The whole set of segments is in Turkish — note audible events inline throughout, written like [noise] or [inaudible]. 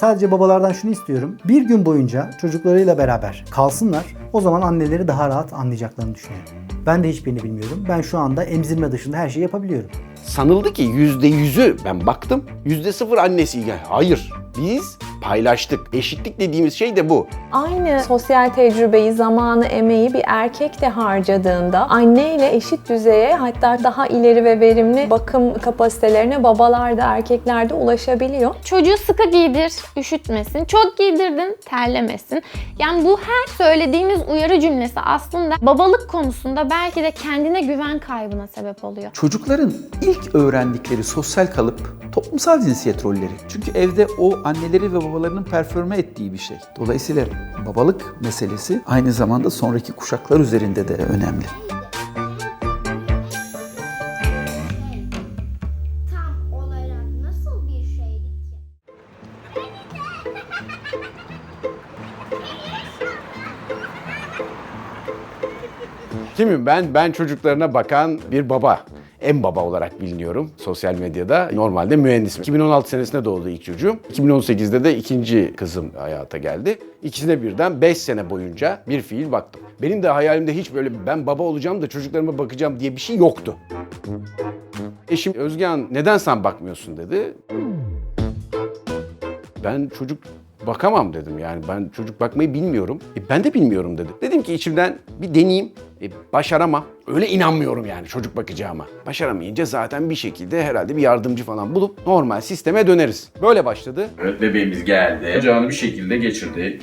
Sadece babalardan şunu istiyorum. Bir gün boyunca çocuklarıyla beraber kalsınlar. O zaman anneleri daha rahat anlayacaklarını düşünüyorum. Ben de hiçbirini bilmiyorum. Ben şu anda emzirme dışında her şeyi yapabiliyorum. Sanıldı ki yüzde yüzü ben baktım yüzde sıfır annesi. Yani hayır biz paylaştık. Eşitlik dediğimiz şey de bu. Aynı sosyal tecrübeyi, zamanı, emeği bir erkek de harcadığında anne ile eşit düzeye hatta daha ileri ve verimli bakım kapasitelerine babalar da erkekler de ulaşabiliyor. Çocuğu sıkı giydir, üşütmesin. Çok giydirdin, terlemesin. Yani bu her söylediğimiz uyarı cümlesi aslında babalık konusunda belki de kendine güven kaybına sebep oluyor. Çocukların ilk öğrendikleri sosyal kalıp toplumsal cinsiyet rolleri. Çünkü evde o anneleri ve babalarının performe ettiği bir şey. Dolayısıyla babalık meselesi aynı zamanda sonraki kuşaklar üzerinde de önemli. tam olarak nasıl bir şeydi ki? Kimim ben? Ben çocuklarına bakan bir baba. En baba olarak biliniyorum sosyal medyada. Normalde mühendisim. 2016 senesinde doğdu ilk çocuğum. 2018'de de ikinci kızım hayata geldi. İkisine birden 5 sene boyunca bir fiil baktım. Benim de hayalimde hiç böyle ben baba olacağım da çocuklarıma bakacağım diye bir şey yoktu. Eşim Özgehan neden sen bakmıyorsun dedi. Ben çocuk bakamam dedim yani ben çocuk bakmayı bilmiyorum. E ben de bilmiyorum dedim. Dedim ki içimden bir deneyeyim. E başaramam. Öyle inanmıyorum yani çocuk bakacağıma. Başaramayınca zaten bir şekilde herhalde bir yardımcı falan bulup normal sisteme döneriz. Böyle başladı. Evet bebeğimiz geldi. Ocağını bir şekilde geçirdi.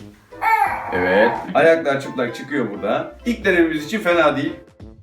Evet. Ayaklar çıplak çıkıyor burada. İlk denememiz için fena değil.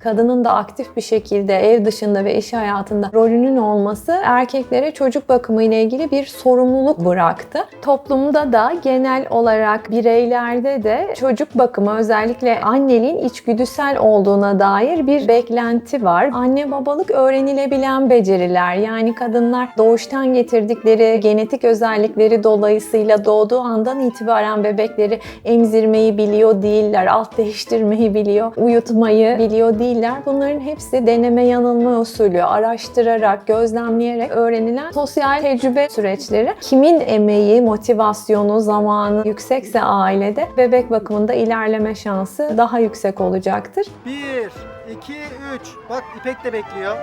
Kadının da aktif bir şekilde ev dışında ve iş hayatında rolünün olması erkeklere çocuk bakımı ile ilgili bir sorumluluk bıraktı. Toplumda da genel olarak bireylerde de çocuk bakımı özellikle anneliğin içgüdüsel olduğuna dair bir beklenti var. Anne babalık öğrenilebilen beceriler. Yani kadınlar doğuştan getirdikleri genetik özellikleri dolayısıyla doğduğu andan itibaren bebekleri emzirmeyi biliyor değiller, alt değiştirmeyi biliyor, uyutmayı biliyor değiller. Bunların hepsi deneme yanılma usulü, araştırarak, gözlemleyerek öğrenilen sosyal tecrübe süreçleri. Kimin emeği, motivasyonu, zamanı yüksekse ailede bebek bakımında ilerleme şansı daha yüksek olacaktır. 1, 2, 3. Bak İpek de bekliyor.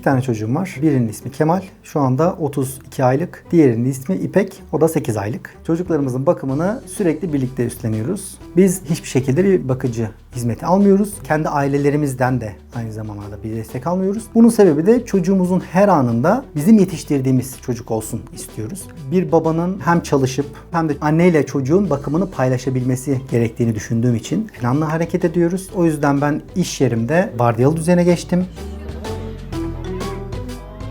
İki tane çocuğum var. Birinin ismi Kemal. Şu anda 32 aylık. Diğerinin ismi İpek. O da 8 aylık. Çocuklarımızın bakımını sürekli birlikte üstleniyoruz. Biz hiçbir şekilde bir bakıcı hizmeti almıyoruz. Kendi ailelerimizden de aynı zamanda bir destek almıyoruz. Bunun sebebi de çocuğumuzun her anında bizim yetiştirdiğimiz çocuk olsun istiyoruz. Bir babanın hem çalışıp hem de anneyle çocuğun bakımını paylaşabilmesi gerektiğini düşündüğüm için planlı hareket ediyoruz. O yüzden ben iş yerimde vardiyalı düzene geçtim.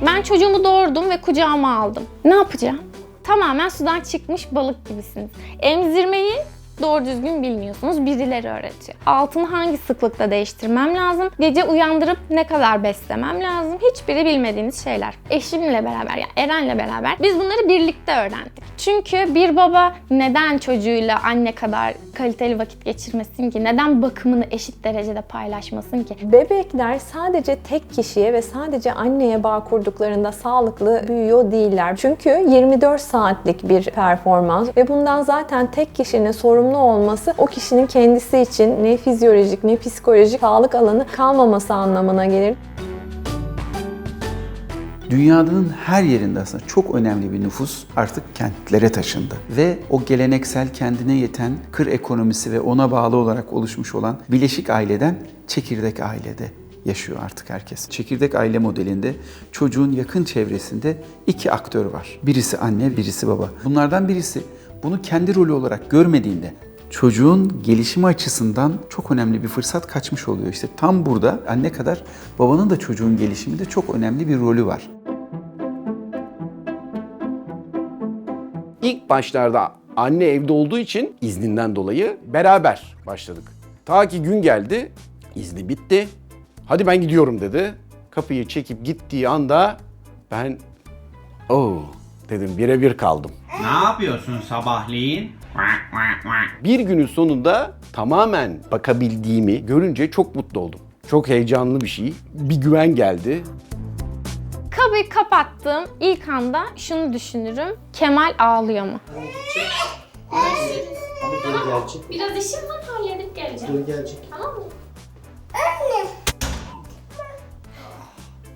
Ben çocuğumu doğurdum ve kucağıma aldım. Ne yapacağım? Tamamen sudan çıkmış balık gibisiniz. Emzirmeyi doğru düzgün bilmiyorsunuz. Birileri öğretiyor. Altını hangi sıklıkta değiştirmem lazım? Gece uyandırıp ne kadar beslemem lazım? Hiçbiri bilmediğiniz şeyler. Eşimle beraber, yani Eren'le beraber biz bunları birlikte öğrendik. Çünkü bir baba neden çocuğuyla anne kadar kaliteli vakit geçirmesin ki? Neden bakımını eşit derecede paylaşmasın ki? Bebekler sadece tek kişiye ve sadece anneye bağ kurduklarında sağlıklı büyüyor değiller. Çünkü 24 saatlik bir performans ve bundan zaten tek kişinin sorumlu olması o kişinin kendisi için ne fizyolojik ne psikolojik sağlık alanı kalmaması anlamına gelir. Dünyanın her yerinde aslında çok önemli bir nüfus artık kentlere taşındı. Ve o geleneksel kendine yeten kır ekonomisi ve ona bağlı olarak oluşmuş olan bileşik aileden çekirdek ailede yaşıyor artık herkes. Çekirdek aile modelinde çocuğun yakın çevresinde iki aktör var. Birisi anne, birisi baba. Bunlardan birisi bunu kendi rolü olarak görmediğinde çocuğun gelişimi açısından çok önemli bir fırsat kaçmış oluyor. İşte tam burada anne kadar babanın da çocuğun gelişiminde çok önemli bir rolü var. İlk başlarda anne evde olduğu için izninden dolayı beraber başladık. Ta ki gün geldi, izni bitti. Hadi ben gidiyorum dedi. Kapıyı çekip gittiği anda ben oh dedim birebir kaldım. Ne yapıyorsun sabahleyin? Bir günün sonunda tamamen bakabildiğimi görünce çok mutlu oldum. Çok heyecanlı bir şey. Bir güven geldi. Kapıyı kapattığım ilk anda şunu düşünürüm. Kemal ağlıyor mu? Biraz işim var halledip geleceğim. gelecek. Tamam mı?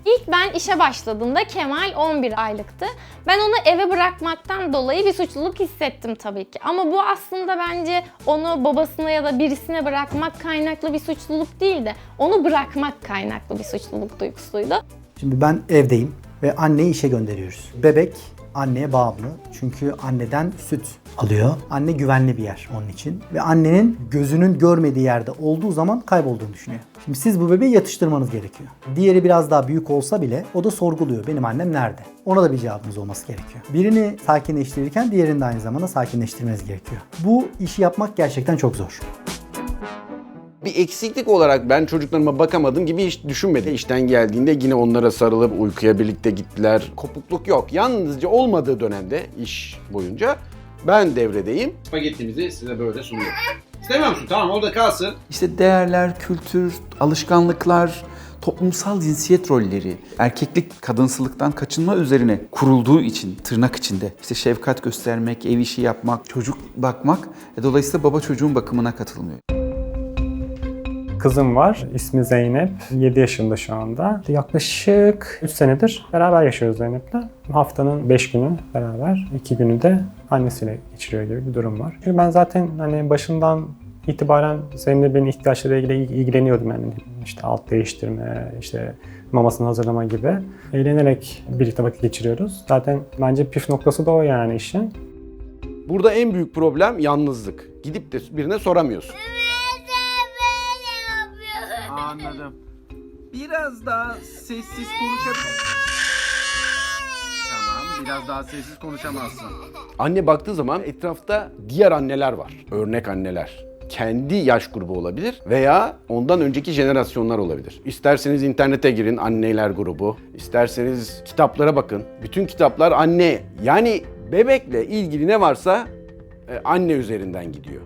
İlk ben işe başladığımda Kemal 11 aylıktı. Ben onu eve bırakmaktan dolayı bir suçluluk hissettim tabii ki. Ama bu aslında bence onu babasına ya da birisine bırakmak kaynaklı bir suçluluk değil de onu bırakmak kaynaklı bir suçluluk duygusuydu. Şimdi ben evdeyim ve anneyi işe gönderiyoruz. Bebek anneye bağımlı. Çünkü anneden süt alıyor. Anne güvenli bir yer onun için. Ve annenin gözünün görmediği yerde olduğu zaman kaybolduğunu düşünüyor. Şimdi siz bu bebeği yatıştırmanız gerekiyor. Diğeri biraz daha büyük olsa bile o da sorguluyor. Benim annem nerede? Ona da bir cevabınız olması gerekiyor. Birini sakinleştirirken diğerini de aynı zamanda sakinleştirmeniz gerekiyor. Bu işi yapmak gerçekten çok zor. Bir eksiklik olarak ben çocuklarıma bakamadım gibi hiç düşünmedim. İşten geldiğinde yine onlara sarılıp uykuya birlikte gittiler. Kopukluk yok. Yalnızca olmadığı dönemde iş boyunca ben devredeyim. Spagettimizi size böyle sunuyorum. İstemiyor musun? Tamam orada kalsın. İşte değerler, kültür, alışkanlıklar, toplumsal cinsiyet rolleri, erkeklik kadınsılıktan kaçınma üzerine kurulduğu için tırnak içinde işte şefkat göstermek, ev işi yapmak, çocuk bakmak e, dolayısıyla baba çocuğun bakımına katılmıyor. Kızım var. İsmi Zeynep. 7 yaşında şu anda. Yaklaşık 3 senedir beraber yaşıyoruz Zeynep'le. Haftanın 5 günü beraber, 2 günü de annesiyle geçiriyor gibi bir durum var. Çünkü ben zaten hani başından itibaren Zeynep'in ihtiyaçlarıyla ilgili ilgileniyordum yani. İşte alt değiştirme, işte mamasını hazırlama gibi. Eğlenerek birlikte vakit geçiriyoruz. Zaten bence püf noktası da o yani işin. Burada en büyük problem yalnızlık. Gidip de birine soramıyorsun. Anladım. Biraz daha sessiz konuşabilir Tamam, biraz daha sessiz konuşamazsın. Anne baktığı zaman etrafta diğer anneler var. Örnek anneler. Kendi yaş grubu olabilir veya ondan önceki jenerasyonlar olabilir. İsterseniz internete girin anneler grubu. isterseniz kitaplara bakın. Bütün kitaplar anne yani bebekle ilgili ne varsa e, anne üzerinden gidiyor.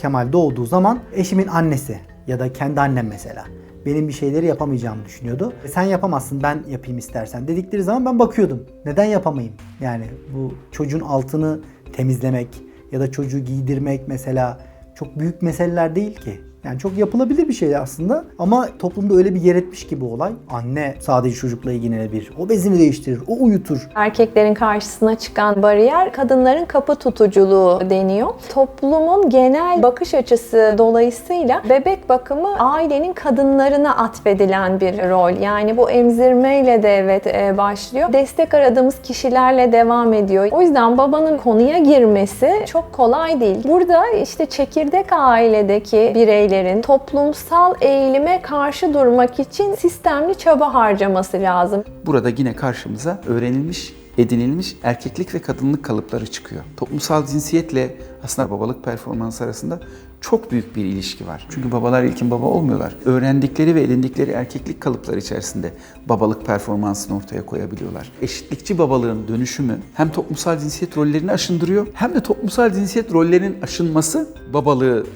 Kemal doğduğu zaman eşimin annesi ya da kendi annem mesela benim bir şeyleri yapamayacağımı düşünüyordu. E, Sen yapamazsın ben yapayım istersen dedikleri zaman ben bakıyordum. Neden yapamayayım? Yani bu çocuğun altını temizlemek ya da çocuğu giydirmek mesela çok büyük meseleler değil ki. Yani çok yapılabilir bir şey aslında ama toplumda öyle bir yer etmiş ki bu olay. Anne sadece çocukla ilgilenebilir. O bezini değiştirir, o uyutur. Erkeklerin karşısına çıkan bariyer kadınların kapı tutuculuğu deniyor. Toplumun genel bakış açısı dolayısıyla bebek bakımı ailenin kadınlarına atfedilen bir rol. Yani bu emzirmeyle de evet e, başlıyor. Destek aradığımız kişilerle devam ediyor. O yüzden babanın konuya girmesi çok kolay değil. Burada işte çekirdek ailedeki bireylerin toplumsal eğilime karşı durmak için sistemli çaba harcaması lazım. Burada yine karşımıza öğrenilmiş, edinilmiş erkeklik ve kadınlık kalıpları çıkıyor. Toplumsal cinsiyetle aslında babalık performansı arasında çok büyük bir ilişki var. Çünkü babalar ilkin baba olmuyorlar. Öğrendikleri ve edindikleri erkeklik kalıpları içerisinde babalık performansını ortaya koyabiliyorlar. Eşitlikçi babalığın dönüşümü hem toplumsal cinsiyet rollerini aşındırıyor hem de toplumsal cinsiyet rollerinin aşınması babalığı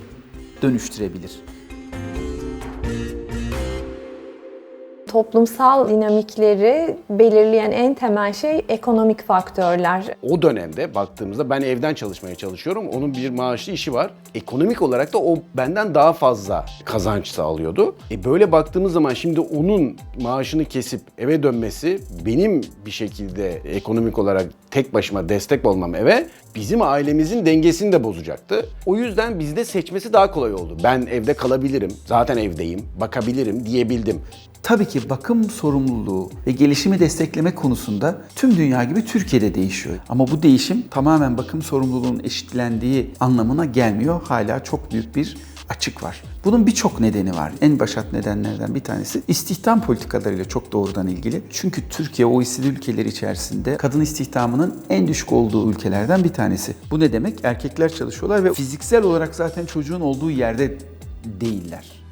dönüştürebilir. Toplumsal dinamikleri belirleyen en temel şey ekonomik faktörler. O dönemde baktığımızda ben evden çalışmaya çalışıyorum. Onun bir maaşlı işi var. Ekonomik olarak da o benden daha fazla kazanç sağlıyordu. E böyle baktığımız zaman şimdi onun maaşını kesip eve dönmesi benim bir şekilde ekonomik olarak tek başıma destek olmam eve bizim ailemizin dengesini de bozacaktı. O yüzden bizde seçmesi daha kolay oldu. Ben evde kalabilirim, zaten evdeyim, bakabilirim diyebildim. Tabii ki bakım sorumluluğu ve gelişimi desteklemek konusunda tüm dünya gibi Türkiye'de değişiyor. Ama bu değişim tamamen bakım sorumluluğunun eşitlendiği anlamına gelmiyor. Hala çok büyük bir açık var. Bunun birçok nedeni var. En başat nedenlerden bir tanesi istihdam politikalarıyla çok doğrudan ilgili. Çünkü Türkiye OECD ülkeleri içerisinde kadın istihdamının en düşük olduğu ülkelerden bir tanesi. Bu ne demek? Erkekler çalışıyorlar ve fiziksel olarak zaten çocuğun olduğu yerde değiller.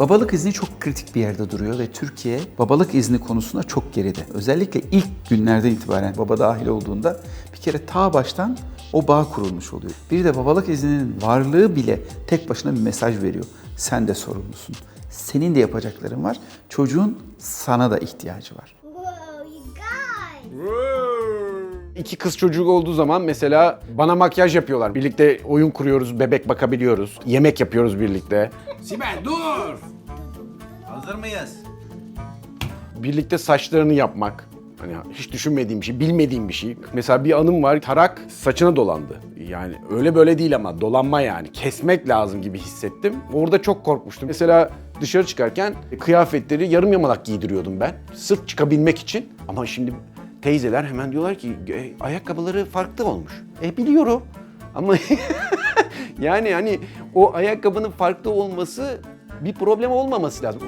Babalık izni çok kritik bir yerde duruyor ve Türkiye babalık izni konusunda çok geride. Özellikle ilk günlerden itibaren baba dahil olduğunda bir kere ta baştan o bağ kurulmuş oluyor. Bir de babalık izninin varlığı bile tek başına bir mesaj veriyor. Sen de sorumlusun. Senin de yapacakların var. Çocuğun sana da ihtiyacı var. İki kız çocuğu olduğu zaman mesela bana makyaj yapıyorlar. Birlikte oyun kuruyoruz, bebek bakabiliyoruz. Yemek yapıyoruz birlikte. Sibel dur. Hazır mıyız? Birlikte saçlarını yapmak. Hani hiç düşünmediğim bir şey, bilmediğim bir şey. Mesela bir anım var, tarak saçına dolandı. Yani öyle böyle değil ama dolanma yani. Kesmek lazım gibi hissettim. Orada çok korkmuştum. Mesela dışarı çıkarken kıyafetleri yarım yamalak giydiriyordum ben. Sırf çıkabilmek için. Ama şimdi teyzeler hemen diyorlar ki "E, ayakkabıları farklı olmuş. E biliyorum. Ama [laughs] yani hani o ayakkabının farklı olması bir problem olmaması lazım.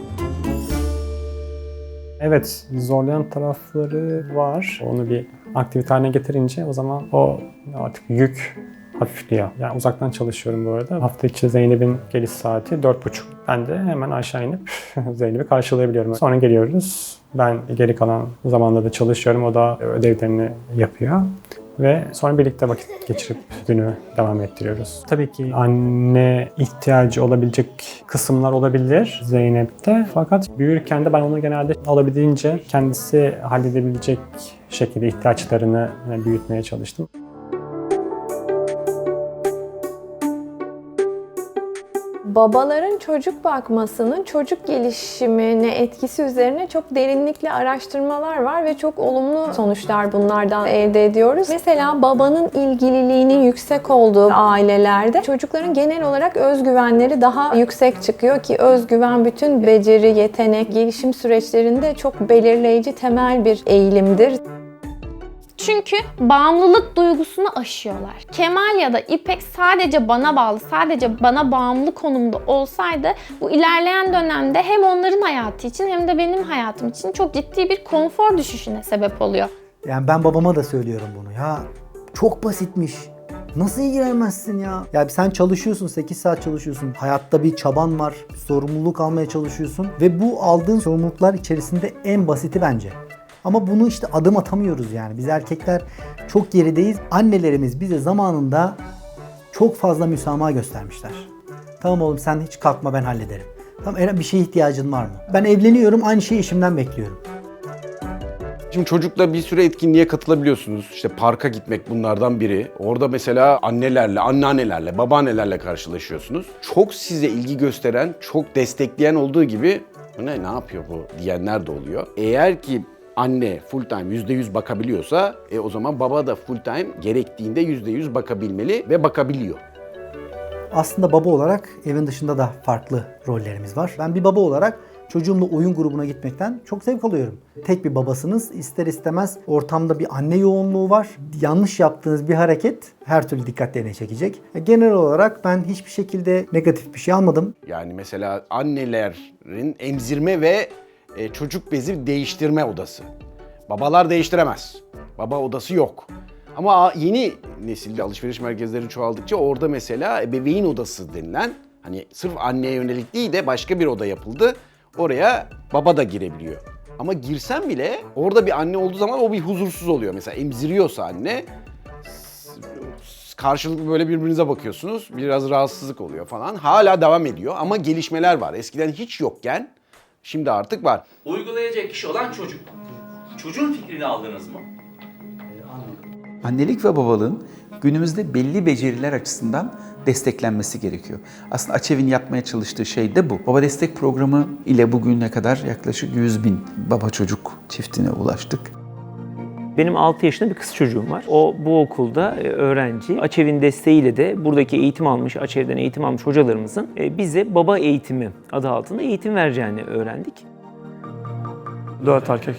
Evet, zorlayan tarafları var. Onu bir aktivite haline getirince o zaman o artık yük hafifliyor. Yani uzaktan çalışıyorum bu arada. Hafta içi Zeynep'in geliş saati 4.30. Ben de hemen aşağı inip [laughs] Zeynep'i karşılayabiliyorum. Sonra geliyoruz. Ben geri kalan zamanda da çalışıyorum. O da ödevlerini yapıyor. Ve sonra birlikte vakit geçirip günü devam ettiriyoruz. Tabii ki anne ihtiyacı olabilecek kısımlar olabilir Zeynep'te. Fakat büyürken de ben onu genelde olabildiğince kendisi halledebilecek şekilde ihtiyaçlarını büyütmeye çalıştım. Babaların çocuk bakmasının çocuk gelişimine etkisi üzerine çok derinlikli araştırmalar var ve çok olumlu sonuçlar bunlardan elde ediyoruz. Mesela babanın ilgililiğinin yüksek olduğu ailelerde çocukların genel olarak özgüvenleri daha yüksek çıkıyor ki özgüven bütün beceri, yetenek, gelişim süreçlerinde çok belirleyici temel bir eğilimdir. Çünkü bağımlılık duygusunu aşıyorlar. Kemal ya da İpek sadece bana bağlı, sadece bana bağımlı konumda olsaydı bu ilerleyen dönemde hem onların hayatı için hem de benim hayatım için çok ciddi bir konfor düşüşüne sebep oluyor. Yani ben babama da söylüyorum bunu. Ya çok basitmiş. Nasıl ilgilenmezsin ya? Ya sen çalışıyorsun, 8 saat çalışıyorsun. Hayatta bir çaban var, sorumluluk almaya çalışıyorsun. Ve bu aldığın sorumluluklar içerisinde en basiti bence. Ama bunu işte adım atamıyoruz yani. Biz erkekler çok gerideyiz. Annelerimiz bize zamanında çok fazla müsamaha göstermişler. Tamam oğlum sen hiç kalkma ben hallederim. Tamam Eren bir şeye ihtiyacın var mı? Ben evleniyorum aynı şeyi eşimden bekliyorum. Şimdi çocukla bir süre etkinliğe katılabiliyorsunuz. İşte parka gitmek bunlardan biri. Orada mesela annelerle, anneannelerle, babaannelerle karşılaşıyorsunuz. Çok size ilgi gösteren, çok destekleyen olduğu gibi "Bu ne, ne yapıyor bu diyenler de oluyor. Eğer ki anne full time %100 bakabiliyorsa e, o zaman baba da full time gerektiğinde %100 bakabilmeli ve bakabiliyor. Aslında baba olarak evin dışında da farklı rollerimiz var. Ben bir baba olarak çocuğumla oyun grubuna gitmekten çok zevk alıyorum. Tek bir babasınız ister istemez ortamda bir anne yoğunluğu var. Yanlış yaptığınız bir hareket her türlü dikkatlerini çekecek. Genel olarak ben hiçbir şekilde negatif bir şey almadım. Yani mesela annelerin emzirme ve e, çocuk bezi değiştirme odası. Babalar değiştiremez. Baba odası yok. Ama yeni nesilde alışveriş merkezleri çoğaldıkça orada mesela ebeveyn odası denilen hani sırf anneye yönelik değil de başka bir oda yapıldı. Oraya baba da girebiliyor. Ama girsen bile orada bir anne olduğu zaman o bir huzursuz oluyor. Mesela emziriyorsa anne karşılıklı böyle birbirinize bakıyorsunuz. Biraz rahatsızlık oluyor falan. Hala devam ediyor ama gelişmeler var. Eskiden hiç yokken şimdi artık var. Uygulayacak kişi olan çocuk. Çocuğun fikrini aldınız mı? Annelik ve babalığın günümüzde belli beceriler açısından desteklenmesi gerekiyor. Aslında Açev'in yapmaya çalıştığı şey de bu. Baba Destek Programı ile bugüne kadar yaklaşık 100 bin baba çocuk çiftine ulaştık. Benim 6 yaşında bir kız çocuğum var. O bu okulda e, öğrenci. Açev'in desteğiyle de buradaki eğitim almış, Açev'den eğitim almış hocalarımızın e, bize baba eğitimi adı altında eğitim vereceğini öğrendik. Dört erkek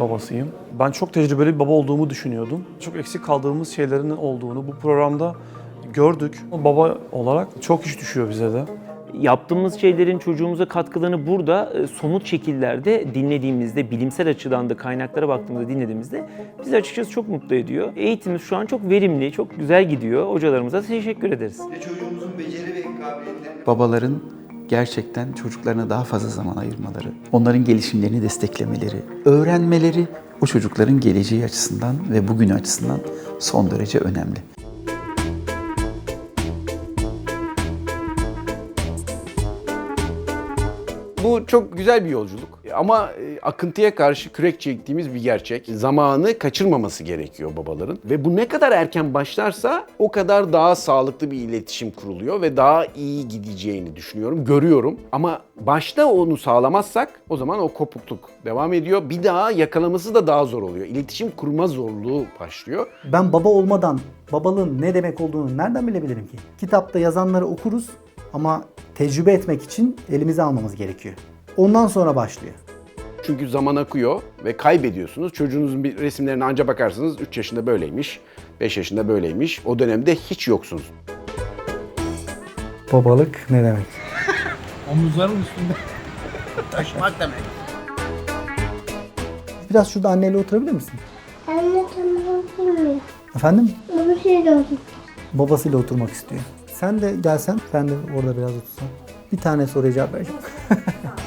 babasıyım. Ben çok tecrübeli bir baba olduğumu düşünüyordum. Çok eksik kaldığımız şeylerin olduğunu bu programda gördük. Baba olarak çok iş düşüyor bize de. Yaptığımız şeylerin çocuğumuza katkılarını burada e, somut şekillerde dinlediğimizde, bilimsel açıdan da kaynaklara baktığımızda dinlediğimizde bizi açıkçası çok mutlu ediyor. Eğitimimiz şu an çok verimli, çok güzel gidiyor. Hocalarımıza teşekkür ederiz. Çocuğumuzun beceri ve kabiliyetlerini Babaların gerçekten çocuklarına daha fazla zaman ayırmaları, onların gelişimlerini desteklemeleri, öğrenmeleri o çocukların geleceği açısından ve bugünü açısından son derece önemli. Bu çok güzel bir yolculuk. Ama e, akıntıya karşı kürek çektiğimiz bir gerçek. Zamanı kaçırmaması gerekiyor babaların. Ve bu ne kadar erken başlarsa o kadar daha sağlıklı bir iletişim kuruluyor ve daha iyi gideceğini düşünüyorum, görüyorum. Ama başta onu sağlamazsak o zaman o kopukluk devam ediyor. Bir daha yakalaması da daha zor oluyor. İletişim kurma zorluğu başlıyor. Ben baba olmadan babalığın ne demek olduğunu nereden bilebilirim ki? Kitapta yazanları okuruz ama tecrübe etmek için elimize almamız gerekiyor. Ondan sonra başlıyor. Çünkü zaman akıyor ve kaybediyorsunuz. Çocuğunuzun bir resimlerine anca bakarsınız. 3 yaşında böyleymiş, 5 yaşında böyleymiş. O dönemde hiç yoksunuz. Babalık ne demek? [laughs] Omuzların üstünde taşımak demek. Biraz şurada anneyle oturabilir misin? Anne tamam. Efendim? Baba de oldu. Babasıyla oturmak istiyor. Sen de gelsen, sen de orada biraz otursan. Bir tane soruya cevap vereceğim. [laughs]